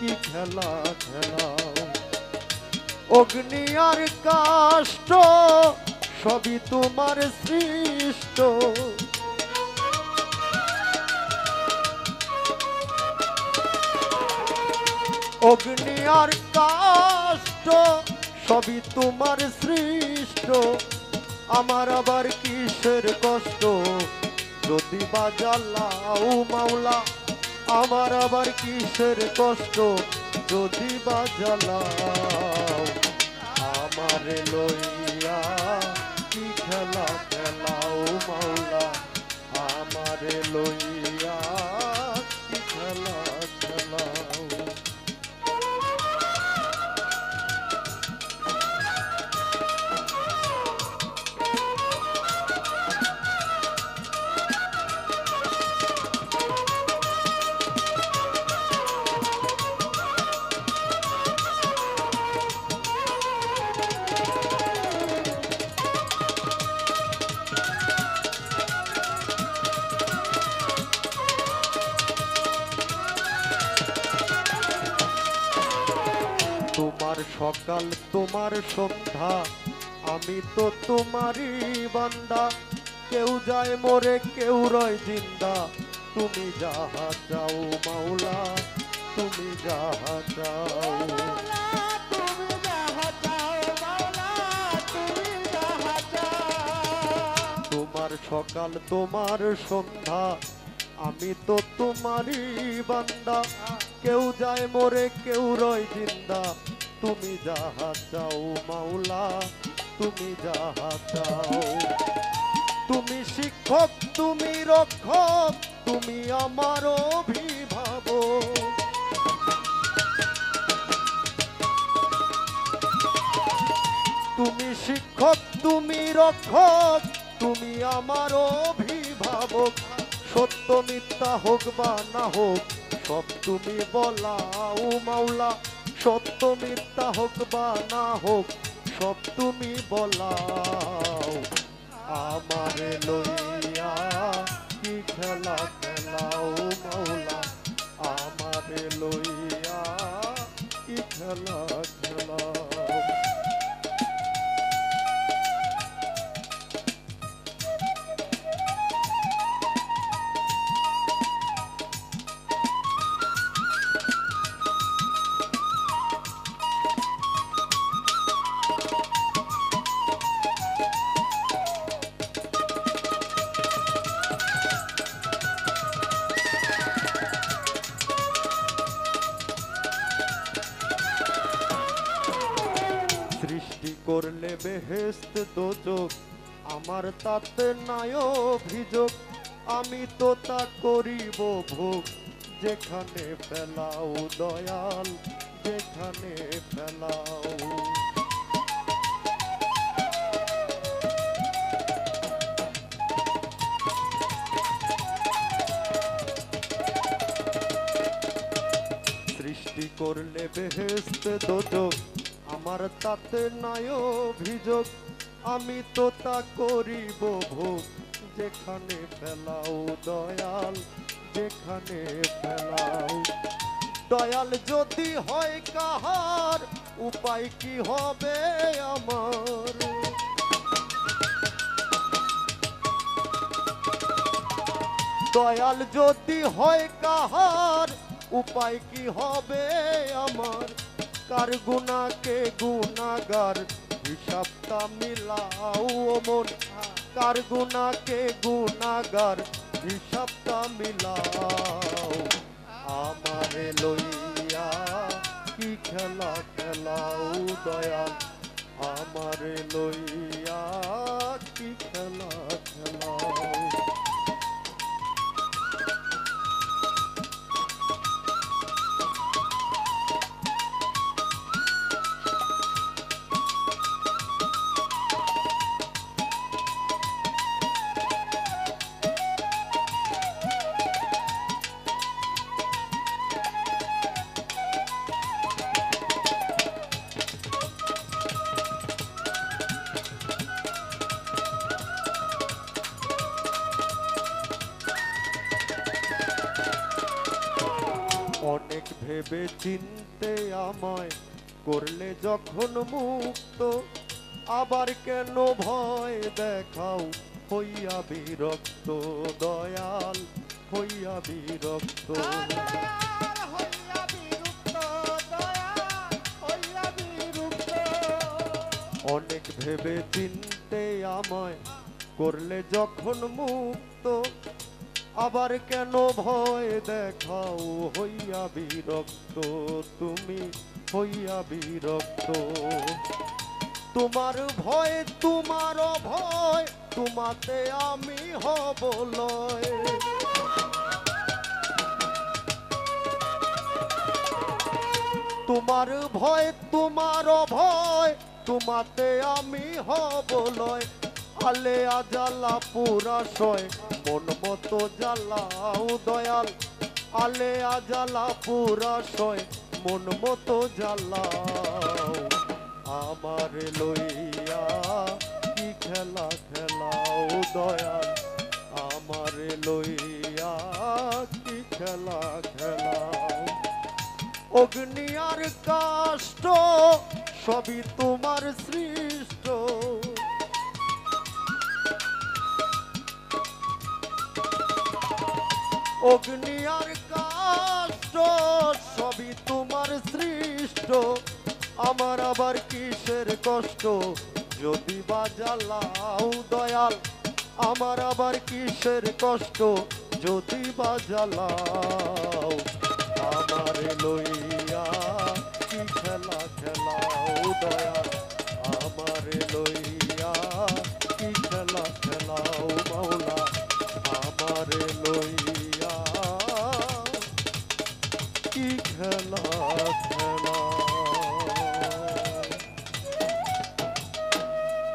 কি খেলা খেলাও অগ্নি আর কাষ্ট, সবই তোমার সৃষ্ট। অগ্নি আর কাষ্ট, সবই তোমার সৃষ্ট। আমার আবার কিসের কষ্ট? যদি বাজালাও মাওলা আমার আবার কিসের কষ্ট? যদি বা জ্বালাও, আমার লইয়া কি খেলা খেলাও মাওলা, আমার লইয়া সকাল তোমার সন্ধ্যা আমি তো তোমারই বান্দা। কেউ যায় মরে কেউ রয় জিন্দা। তুমি যাহা চাও মাওলা তুমি যাহা চাও। তোমার সকাল তোমার সন্ধ্যা আমি তো তোমারই বান্দা। কেউ যায় মরে কেউ রয় জিন্দা। তুমি যাহা চাও মাওলা, তুমি যাহা চাও। তুমি শিক্ষক, তুমি রক্ষক, তুমি আমার অভিভাবক। তুমি শিক্ষক, তুমি রক্ষক, তুমি আমার অভিভাবক। সত্য, মিথ্যা হোক বা না হোক, সব তুমি বলাও মাওলা। সত্য মিথ্যা হোক বা না হোক, সব তুমি বলাও। আমার লইয়া কি খেলা খেলাও মাওলা, আমার লইয়া কি খেলা করলে বেহেস্ত দোজক আমার তাতে নাই অভিযোগ, আমি তো তা করিব ভোগ। যেখানে ফেলাও দয়াল, যেখানে ফেলাও। সৃষ্টি করলে বেহেস্ত দোজক আমার তাতে নাই অভিযোগ, আমি তো তা করিব ভোগ। যেখানে ফেলাও দয়াল, যেখানে ফেলাও দয়াল। যদি হয় কাহার, উপায় কি হবে আমার? দয়াল যদি হয় কাহার, উপায় কি হবে আমার? কার গুণাকে গুণাগার, হিসাবটা মিলাও মন। কার গুণাকে গুণাগার, হিসাবটা মিলাও। আমারে লইয়া কি খেলা খেলাও দয়াল আমারে লইয়া ভেবে চিনতে আমায় করলে যখন মুক্ত আবার কেন ভয় দেখাও? হইয়া বিরক্ত দয়াল হইয়া বিরক্ত অনেক ভেবে চিনতে আমায় করলে যখন মুক্ত আবার কেন ভয় দেখাও? হইয়া বিরক্ত তুমি, হইয়া বিরক্ত। তোমার ভয় তোমার ভয় তোমাতে আমি হব লয়। তোমার ভয় তোমার ভয় তোমাতে আমি হব লয়। আলে আজালা পুরা সয়, মন মতো জ্বালাও দয়াল। আলে আজালা পুরা সয়, মন মতো জ্বালাও। আমার লইয়া কি খেলা খেলাও দয়াল। আমার লইয়া কি খেলা খেলাও। অগ্নি আর কাষ্ট, সবই তোমার সৃষ্ট। অগ্নি আর কাষ্ট সবই তোমার সৃষ্ট। আমার আবার কিসের কষ্ট? যদি বা জ্বালাও দয়াল, আমার আবার কিসের কষ্ট? যদি বা জ্বালাও, আমার লইয়া কি খেলা খেলাও